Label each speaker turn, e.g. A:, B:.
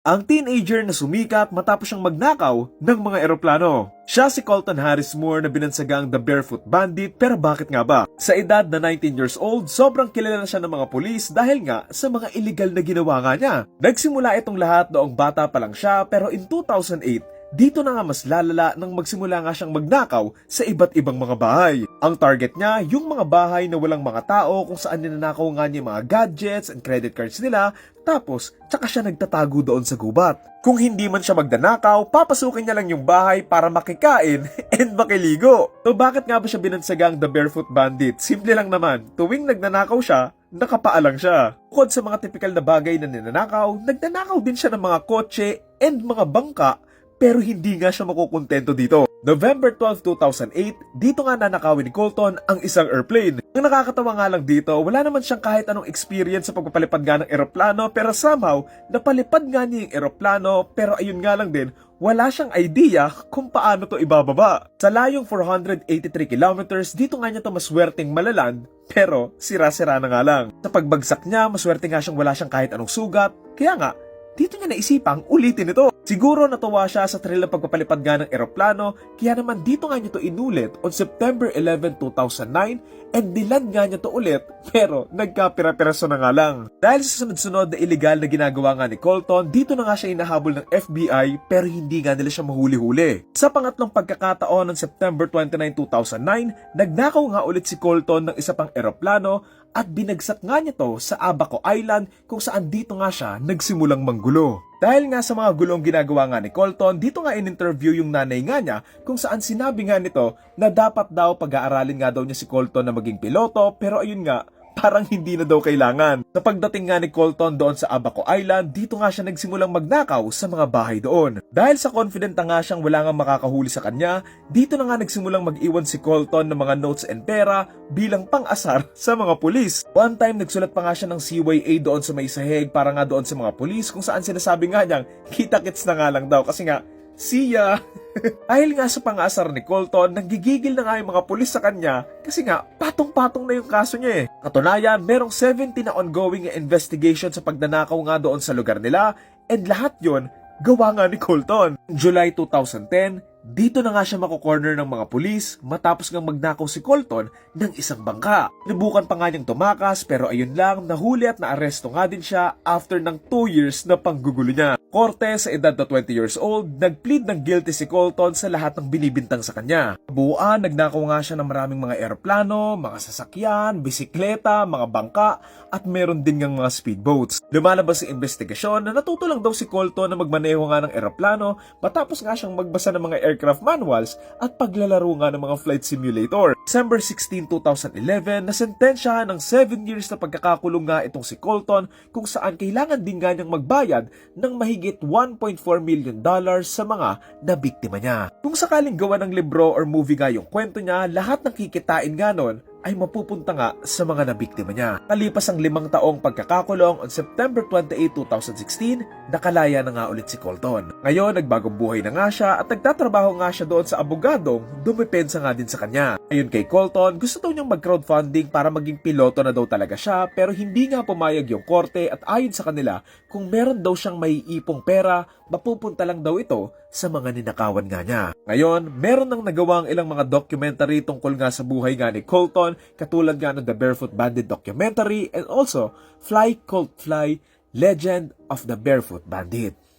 A: ang teenager na sumikat matapos siyang magnakaw ng mga eroplano. Siya si Colton Harris Moore na binansagang The Barefoot Bandit pero bakit nga ba? Sa edad na 19 years old, sobrang kilala na siya ng mga pulis dahil nga sa mga illegal na ginawa nga niya. Nagsimula itong lahat noong bata pa lang siya pero in 2008, dito na nga mas lalala nang magsimula nga siyang magnakaw sa iba't ibang mga bahay. Ang target niya, yung mga bahay na walang mga tao kung saan ninanakaw nga niya mga gadgets and credit cards nila, tapos tsaka siya nagtatago doon sa gubat. Kung hindi man siya magdanakaw, papasukin niya lang yung bahay para makikain and makiligo. So bakit nga ba siya binansagang The Barefoot Bandit? Simple lang naman, tuwing nagnanakaw siya, nakapaalang siya. Bukod sa mga tipikal na bagay na ninanakaw, nagnanakaw din siya ng mga kotse and mga bangka pero hindi nga siya makukontento dito. November 12, 2008, dito nga nanakawin ni Colton ang isang airplane. Ang nakakatawa nga lang dito, wala naman siyang kahit anong experience sa pagpapalipad nga ng eroplano pero somehow, napalipad nga niya yung eroplano pero ayun nga lang din, wala siyang idea kung paano to ibababa. Sa layong 483 kilometers, dito nga niya to maswerteng malaland pero sira-sira na nga lang. Sa pagbagsak niya, maswerte nga siyang wala siyang kahit anong sugat, kaya nga, dito niya naisipang ulitin ito. Siguro natuwa siya sa thrill ng pagpapalipad nga ng eroplano, kaya naman dito nga niya to inulit on September 11, 2009 and nilan nga niya to ulit pero nagkapira-piraso na nga lang. Dahil sa sunod-sunod na illegal na ginagawa nga ni Colton, dito na nga siya inahabol ng FBI pero hindi nga nila siya mahuli-huli. Sa pangatlong pagkakataon ng September 29, 2009, nagnakaw nga ulit si Colton ng isa pang eroplano at binagsak nga niya to sa Abaco Island kung saan dito nga siya nagsimulang manggulo. Dahil nga sa mga gulong ginagawa nga ni Colton, dito nga in-interview yung nanay nga niya kung saan sinabi nga nito na dapat daw pag-aaralin nga daw niya si Colton na maging piloto. Pero ayun nga, parang hindi na daw kailangan. Sa pagdating nga ni Colton doon sa Abaco Island, dito nga siya nagsimulang magnakaw sa mga bahay doon. Dahil sa confident na nga siyang wala nga makakahuli sa kanya, dito na nga nagsimulang mag-iwan si Colton ng mga notes and pera bilang pang-asar sa mga pulis. One time, nagsulat pa nga siya ng CYA doon sa may sahig para nga doon sa mga pulis kung saan sinasabi nga niyang kita-kits na nga lang daw kasi nga, see ya! Dahil nga sa pang-asar ni Colton, nanggigigil na nga yung mga pulis sa kanya kasi nga patong-patong na yung kaso niya eh. Katunayan, merong 70 na ongoing investigation sa pagnanakaw nga doon sa lugar nila and lahat yon gawa nga ni Colton. July 2010, dito na nga siya mako-corner ng mga pulis matapos nga magnakaw si Colton ng isang bangka. Nabukan pa nga niyang tumakas pero ayun lang, nahuli at naaresto nga din siya after ng 2 years na panggugulo niya. Korte sa edad na 20 years old, nagplead ng guilty si Colton sa lahat ng binibintang sa kanya. Buuan, nagnakaw nga siya ng maraming mga eroplano, mga sasakyan, bisikleta, mga bangka, at meron din ngang mga speedboats. Lumalabas sa investigasyon na natuto lang daw si Colton na magmaneho nga ng eroplano matapos nga siyang magbasa ng mga aircraft manuals at paglalaro nga ng mga flight simulator. December 16, 2011, nasentensya ng 7 years na pagkakakulong nga itong si Colton kung saan kailangan din nga niyang magbayad ng mahigit 1.4 million dollars sa mga nabiktima niya. Kung sakaling gawa ng libro or movie nga yung kwento niya, lahat ng kikitain nga nun ay mapupunta nga sa mga nabiktima niya. Kalipas ang limang taong pagkakakulong on September 28, 2016, nakalaya na nga ulit si Colton. Ngayon, nagbagong buhay na nga siya at nagtatrabaho nga siya doon sa abogadong dumepensa nga din sa kanya. Ayon kay Colton, gusto daw niyang mag-crowdfunding para maging piloto na daw talaga siya pero hindi nga pumayag yung korte at ayon sa kanila, kung meron daw siyang maiipong pera, mapupunta lang daw ito sa mga ninakawan nga niya. Ngayon, meron nang nagawang ilang mga documentary tungkol nga sa buhay nga ni Colton, katulad nga ng The Barefoot Bandit documentary and also Fly Colt Fly, Legend of the Barefoot Bandit.